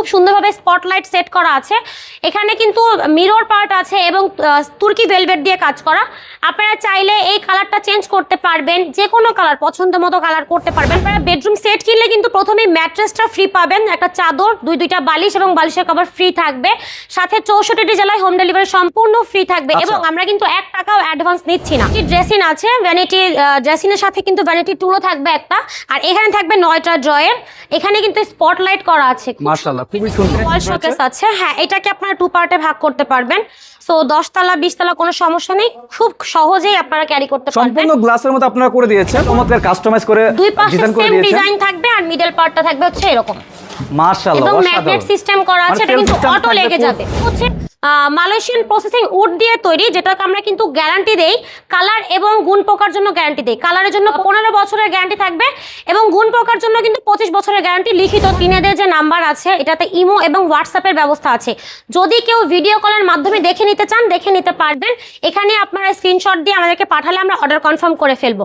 খুব সুন্দরভাবে spotlight set করা আছে। এখানে কিন্তু মিরর পার্ট আছে এবং তুর্কি ভেলভেট দিয়ে কাজ করা। আপনারা চাইলে এই কালারটা চেঞ্জ করতে পারবেন যে কোনো কালার পছন্দ মতো কালার করতে পারবেন। আপনারা বেডরুম সেট কিনলে কিন্তু প্রথমেই ম্যাট্রেসটা ফ্রি পাবেন। একটা চাদর দুই দুইটা বালিশ এবং বালিশের কভার ফ্রি থাকবে। সাথে চৌষট্টি জেলায় হোম ডেলিভারি সম্পূর্ণ ফ্রি থাকবে আচ্ছা। এবং আমরা কিন্তু এক টাকাও অ্যাডভান্স নিচ্ছি না। ড্রেসিং আছে ভ্যানিটি ড্রেসিংয়ের সাথে কিন্তু ভ্যানিটি টুলও থাকবে একটা। আর এখানে থাকবে নয়টা ড্রয়ের এখানে কিন্তু স্পটলাইট করা আছে। মার্শাল্লাহ খুবই সুন্দর। ওয়াল শোকেস আছে। হ্যাঁ এটাকে আপনারা টু পার্টে ভাগ করতে পারবেন। সো দশতলা বিশতলা কোনো সমস্যা নেই। খুব সহজেই আপনারা ক্যারি করতে পারবেন। সম্পূর্ণ গ্লাসের মতো আপনারা করে দিয়েছেন। চমৎকার কাস্টমাইজ করে দুই পাশে ডিজাইন সেম ডিজাইন থাকবে আর মিডল পার্টটা থাকবে হচ্ছে এরকম। এবং ম্যাগনেট সিস্টেম করা আছে। মানে এটা কিন্তু অটো লেগে যাবে। হচ্ছে মালয়েশিয়ান প্রসেসিং উড দিয়ে তৈরি, যেটাকে আমরা কিন্তু গ্যারান্টি দেই কালার এবং গুণ পোকার জন্য গ্যারান্টি দেই। কালারের জন্য পনেরো বছরের গ্যারান্টি থাকবে এবং গুণ পোকার জন্য কিন্তু পঁচিশ বছরের গ্যারান্টি লিখিত। কিনেদের যে নাম্বার আছে, এটাতে ইমো এবং হোয়াটসঅ্যাপের ব্যবস্থা আছে। যদি কেউ ভিডিও কলের মাধ্যমে দেখে নিতে চান, দেখে নিতে পারবেন। এখানে আপনারা স্ক্রিনশট দিয়ে আমাদেরকে পাঠালে আমরা অর্ডার কনফার্ম করে ফেলব।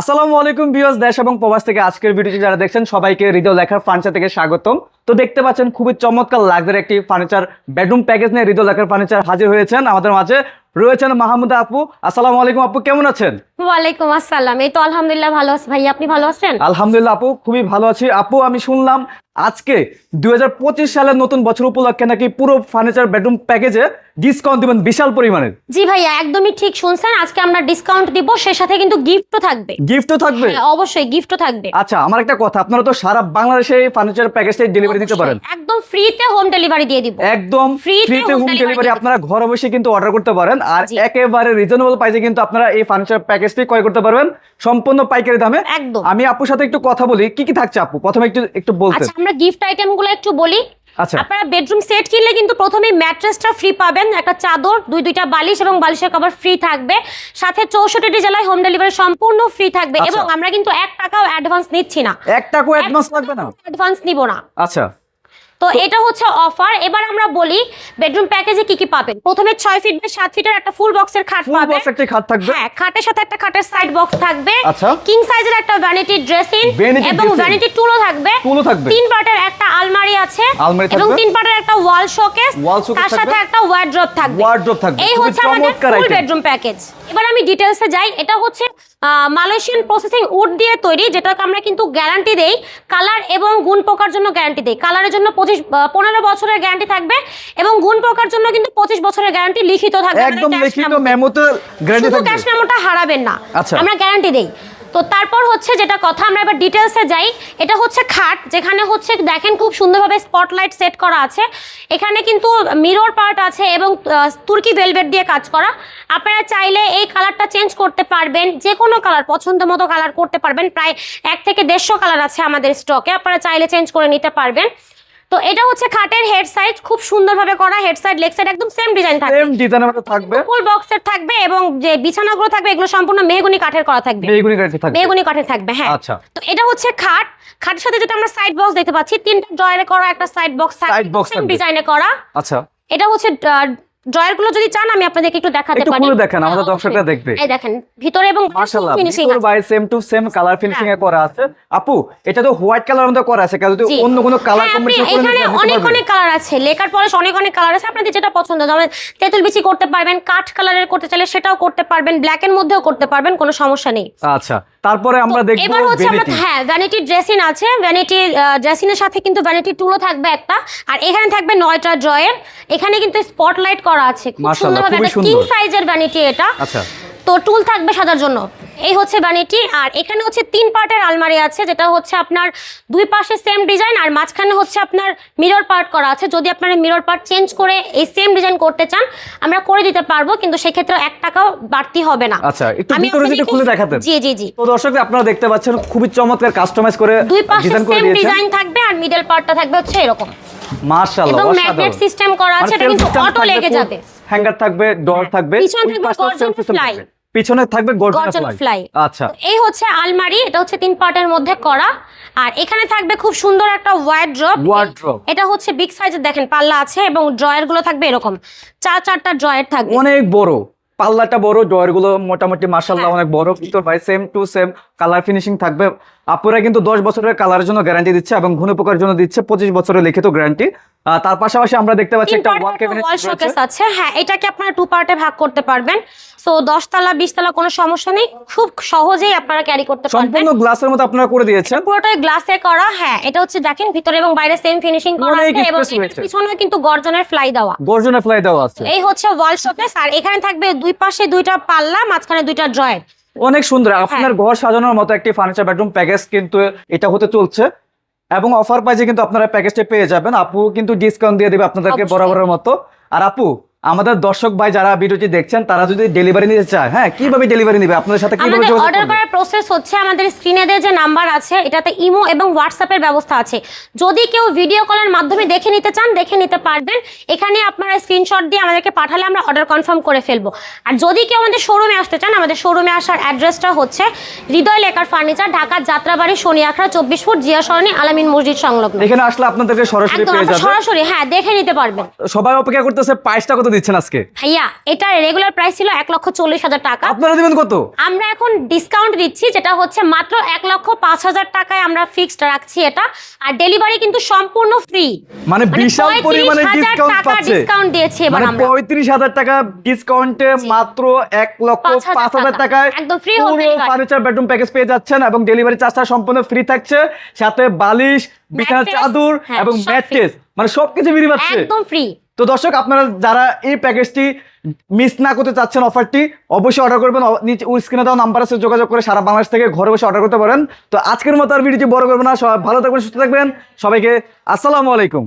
আসসালামু আলাইকুম ভিউয়ার্স, দেশ এবং প্রবাস থেকে আজকের ভিডিওটি যারা দেখছেন, সবাইকে হৃদয় লেখার ফার্নিচার থেকে স্বাগতম। তো দেখতে পাচ্ছেন, খুবই চমৎকার লাগদের একটি ফার্নিচার বেডরুম প্যাকেজ নিয়ে হৃদয় লেখার ফার্নিচার হাজির হয়েছেন আমাদের মাঝে। রয়েছেন মাহমুদা আপু, আসসালামু আলাইকুম আপু, কেমন আছেন? ওয়ালাইকুম আসসালাম। এই তো আলহামদুলিল্লাহ ভালো আছি। ভাই আপনি ভালো আছেন? আলহামদুলিল্লাহ আপু খুবই ভালো আছি। আপু আমি শুনলাম আজকে দুই সালের নতুন বছর উপলক্ষে নাকি পুরো ফার্নিচার বেডরুম প্যাকেজে ডিসকাউন্ট দিবেন বিশাল পরিমাণের। জি ভাইয়া একদমই ঠিক শুনছেন। আজকে আমরা ডিসকাউন্ট দিব সে সাথে কিন্তু গিফটও থাকবে। গিফটও থাকবে? হ্যাঁ, অবশ্যই গিফটও থাকবে। আচ্ছা আমার একটা কথা আপনারা তো সারা বাংলাদেশে এই ফার্নিচার প্যাকেজটা ডেলিভারি দিতে পারেন। একদম ফ্রিতে হোম ডেলিভারি দিয়ে দিব। একদম ফ্রিতে হোম ডেলিভারি আপনারা ঘরে বসে কিন্তু অর্ডার করতে পারেন। আর একেবারে রিজনেবল প্রাইসে কিন্তু আপনারা এই ফার্নিচার প্যাকেজটি ক্রয় করতে পারবেন। সম্পূর্ণ পাইকারি দামে। একদম। আমি আপুর সাথে একটু কথা বলি কি কি থাকছে আপু? প্রথমে একটু একটু বলতেন। আচ্ছা আমরা গিফট আইটেমগুলো একটু বলি। আচ্ছা। আপনারা বেডরুম সেট কিনলে কিন্তু প্রথমেই ম্যাট্রেসটা ফ্রি পাবেন। একটা চাদর দুই দুইটা বালিশ এবং বালিশের কভার ফ্রি থাকবে। সাথে চৌষট্টি জেলায় হোম ডেলিভারি সম্পূর্ণ ফ্রি থাকবে আচ্ছা। এবং আমরা কিন্তু এক টাকাও অ্যাডভান্স নিচ্ছি না। এক টাকাও অ্যাডভান্স লাগবে না? অ্যাডভান্স নিব না। আচ্ছা। তো এটা হচ্ছে অফার এবার আমরা বলি বেডরুম প্যাকেজে কি কি পাবেন? প্রথমে ছয় ফিট বাই সাত ফিটের একটা ফুল বক্সের খাট ফুল পাবেন। বক্স একটা খাট থাকবে। হ্যাঁ খাটের সাথে একটা খাটের সাইড বক্স থাকবে। আচ্ছা। কিং সাইজের একটা ভ্যানিটি ড্রেসিং এবং। ভ্যানিটি টুলও থাকবে। টুলও থাকবে। তিন পার্টের একটা আলমারি আছে আলমারি এবং থাকবে। তিন পার্টের একটা ওয়াল শোকেস তার সাথে একটা ওয়ার্ড্রপ থাকবে। Wardrobe থাকবে। এই হচ্ছে আমাদের ফুল বেডরুম প্যাকেজ এবার আমি ডিটেলসে যাই। এটা হচ্ছে মালয়েশিয়ান প্রসেসিং উড দিয়ে তৈরি যেটাকে আমরা কিন্তু গ্যারান্টি দেই। কালার এবং গুণ পোকার জন্য গ্যারান্টি দেই। কালারের জন্য পঁচিশ পনেরো বছরের গ্যারান্টি থাকবে এবং গুণ পোকার জন্য কিন্তু পঁচিশ বছরের গ্যারান্টি লিখিত থাকবে। একদম লিখিত মেমোতে গ্যারান্টি শুধু থাকবে। ক্যাশ মেমোটা হারাবেন না। আচ্ছা। আমরা গ্যারান্টি দেই। তো তারপর হচ্ছে যেটা কথা, আমরা এবার ডিটেলসে যাই। এটা হচ্ছে খাট, যেখানে হচ্ছে দেখেন খুব সুন্দরভাবে স্পটলাইট সেট করা আছে। এখানে কিন্তু মিরর পার্ট আছে এবং তুর্কি ভেলভেট দিয়ে কাজ করা। আপনারা চাইলে এই কালারটা চেঞ্জ করতে পারবেন যে কোনো কালার পছন্দ মতো কালার করতে পারবেন। প্রায় এক থেকে দেড়শো কালার আছে আমাদের স্টকে আপনারা চাইলে চেঞ্জ করে নিতে পারবেন। তো এটা হচ্ছে খাটের হেড সাইজ খুব সুন্দরভাবে করা হেড সাইড লেগ সাইড একদম সেম ডিজাইন থাকবে। সেম ডিজাইনের মধ্যে থাকবে। ফুল বক্সের থাকবে এবং যে বিছানাগুলো থাকবে এগুলো সম্পূর্ণ মেহগনি কাঠের করা থাকবে। মেহগনি কাঠের থাকবে। মেহগনি কাঠের থাকবে হ্যাঁ। আচ্ছা। তো এটা হচ্ছে খাট। খাটের সাথে যেটা আমরা সাইড বক্স দেখতে পাচ্ছি তিনটা ড্রয়ারে করা একটা সাইড বক্স সাইড বক্স। ডিজাইনে করা। আচ্ছা। এটা হচ্ছে ড্রয়ারগুলো যদি চান আমি আপনাদেরকে একটু দেখাতে একটু পারি। খুলে দেখান, আমাদের হ্যাঁ, দর্শকরা দেখবে। এই দেখেন ভিতরে এবং মাশাআল্লাহ ভিতর by same to same colour finishing এ করা আছে। আপু এটা তো হোয়াইট কালারের মধ্যে করা আছে যদি অন্য কোনো কালার হ্যাঁ, কম্বিনেশন করে এখানে অনেক অনেক কালার আছে। লেকার পলিশ অনেক অনেক কালার আছে। আপনাদের যেটা পছন্দ যেমন তেঁতুল বিচি করতে পারবেন কাঠ কালারের করতে চাইলে সেটাও করতে পারবেন ব্ল্যাক এর মধ্যেও করতে পারবেন কোনো সমস্যা নেই। আচ্ছা তারপরে আমরা দেখব এবার হচ্ছে আমরা হ্যাঁ ভ্যানিটি ড্রেসিং আছে। ভ্যানিটি ড্রেসিং এর সাথে কিন্তু ভ্যানিটি টুলও থাকবে একটা। আর এখানে থাকবে নয়টা ড্রয়ের এখানে কিন্তু স্পটলাইট করা আছে। খুব সুন্দরভাবে খুবই একটা কিং সাইজের ভ্যানিটি এটা। আচ্ছা। তো টুল থাকবে সাজার জন্য। এই হচ্ছে ভ্যানিটি আর এখানে হচ্ছে তিন পার্টের আলমারি আছে যেটা হচ্ছে আপনার দুই পাশে সেম ডিজাইন আর মাঝখানে হচ্ছে আপনার মিরর পার্ট করা আছে। যদি আপনারা মিরর পার্ট চেঞ্জ করে এই সেম ডিজাইন করতে চান আমরা করে দিতে পারব কিন্তু সেক্ষেত্রে এক টাকাও বাড়তি হবে না। আচ্ছা একটু ভিতরে যদি খুলে দেখাতেন। জি জি জি। তো দর্শক আপনারা দেখতে পাচ্ছেন খুবই চমৎকার কাস্টমাইজ করে দুই পাশে সেম ডিজাইন থাকবে আর মিডল পার্টটা থাকবে হচ্ছে এরকম। মাশাআল্লাহ এবং ম্যাগনেট সিস্টেম করা আছে এটা কিন্তু অটো লেগে যাবে। হ্যাঙ্গার থাকবে ডর থাকবে পিছনে থাকবে গর্জন। থাকবে। পিছনে থাকবে গর্জন ফ্লাই ফ্লাই আচ্ছা। এই হচ্ছে আলমারি এটা হচ্ছে তিন পার্টের মধ্যে করা। আর এখানে থাকবে খুব সুন্দর একটা ওয়ার্ড্রপ Wardrobe। এটা হচ্ছে বিগ সাইজের দেখেন পাল্লা আছে এবং ড্রয়ারগুলো থাকবে এরকম। চার চারটা ড্রয়ার থাকবে। অনেক বড়। পাল্লাটা বড় ডয়ারগুলো মোটামুটি মার্শাল্লাহ হ্যাঁ। অনেক বড়। ভিতর ভাই same to same colour finishing থাকবে। আপুরা কিন্তু দশ বছরের কালারের জন্য গ্যারান্টি দিচ্ছে এবং ঘন পোকার জন্য দিচ্ছে পঁচিশ বছরের লিখিত গ্যারান্টি তার পাশাপাশি আমরা দেখতে পাচ্ছি একটা ওয়াল ক্যাবিনেট আছে। হ্যাঁ এটাকে আপনারা টু পার্টে ভাগ করতে পারবেন। সো দশ তলা বিশ তলা কোনো সমস্যা নেই। খুব সহজেই আপনারা ক্যারি করতে পারবেন। সম্পূর্ণ গ্লাসের মতো আপনারা করে দিয়েছেন। পুরোটাই গ্লাসে করা। হ্যাঁ এটা হচ্ছে দেখেন ভিতরে এবং বাইরে সেম ফিনিশিং করা আছে এবং। পিছনে কিন্তু গর্জনের ফ্লাই দেওয়া। গর্জনের ফ্লাই দেওয়া আছে। এই হচ্ছে ওয়াল শোকেস আর এখানে থাকবে দুই পাশে দুইটা পাল্লা মাঝখানে দুইটা জয়েন্ট অনেক সুন্দর আপনার হ্যাঁ। ঘর সাজানোর মতো একটি ফার্নিচার বেডরুম প্যাকেজ কিন্তু এটা হতে চলছে এবং অফার পাইজে কিন্তু আপনারা প্যাকেজটা পেয়ে যাবেন আপু কিন্তু ডিসকাউন্ট দিয়ে দেবে আপনাদেরকে। বরাবরের মতো আর আপু আমাদের দর্শক ভাই যারা ভিডিওটি দেখছেন তারা যদি ডেলিভারি নিতে চায় হ্যাঁ কীভাবে ডেলিভারি নিবে? আপনাদের সাথে কীভাবে যোগাযোগ অর্ডার করার প্রসেস হচ্ছে আমাদের স্ক্রিনে দিয়ে যে নাম্বার আছে এটাতে ইমো এবং হোয়াটসঅ্যাপের ব্যবস্থা আছে। যদি কেউ ভিডিও কলের মাধ্যমে দেখে নিতে চান দেখে নিতে পারবেন। এখানে আপনারা স্ক্রিনশট দিয়ে আমাদেরকে পাঠালে আমরা অর্ডার কনফার্ম করে ফেলব। আর যদি কেউ আমাদের শোরুমে আসতে চান আমাদের শোরুমে আসার অ্যাড্রেসটা হচ্ছে হৃদয় লেকার ফার্নিচার ঢাকার যাত্রাবাড়ি শনি আখড়া চব্বিশ ফুট জিয়া সরণি আলামিন মসজিদ সংলগ্ন। এখানে আসলে আপনাদেরকে সরাসরি পেয়ে আপনারা যাবে। সরাসরি হ্যাঁ দেখে নিতে পারবেন। সবাই অপেক্ষা করতেছে প্রাইসটা কত দিচ্ছেন আজকে? ভাইয়া এটা রেগুলার প্রাইস ছিল এক লক্ষ চল্লিশ হাজার টাকা। আপনারা দিবেন কত? আমরা এখন ডিসকাউন্ট দিচ্ছি যেটা হচ্ছে মাত্র এক লক্ষ পাঁচ হাজার টাকায় আমরা ফিক্সড রাখছি এটা। আর ডেলিভারি কিন্তু সম্পূর্ণ ফ্রি মানে বিশাল পরিমাণে ডিসকাউন্ট পাচ্ছে। ডিসকাউন্ট দিয়েছি এবার মানে আমরা। পঁয়ত্রিশ হাজার টাকা ডিসকাউন্টে মাত্র এক লক্ষ পাঁচ হাজার পাঁচ হাজার টাকা। টাকায় একদম home পুরো ফার্নিচার বেডরুম প্যাকেজ পেয়ে যাচ্ছেন এবং ডেলিভারি চার্জটা সম্পূর্ণ ফ্রি থাকছে। সাথে বালিশ বিছানার Mattress, চাদর হ্যাঁ, এবং ম্যাট্রেস মানে সবকিছু ফ্রি পাচ্ছে। একদম ফ্রি তো দর্শক, আপনারা যারা এই প্যাকেজটি মিস না করতে চাচ্ছেন অফারটি অবশ্যই অর্ডার করবেন। নিচে স্ক্রিনে দেওয়া নাম্বার আছে, যোগাযোগ করে সারা বাংলাদেশ থেকে ঘরে বসে অর্ডার করতে পারেন। তো আজকের মতো আর ভিডিওটি বড় করব না। সবাই ভালো থাকবেন, সুস্থ থাকবেন। সবাইকে আসসালামু আলাইকুম।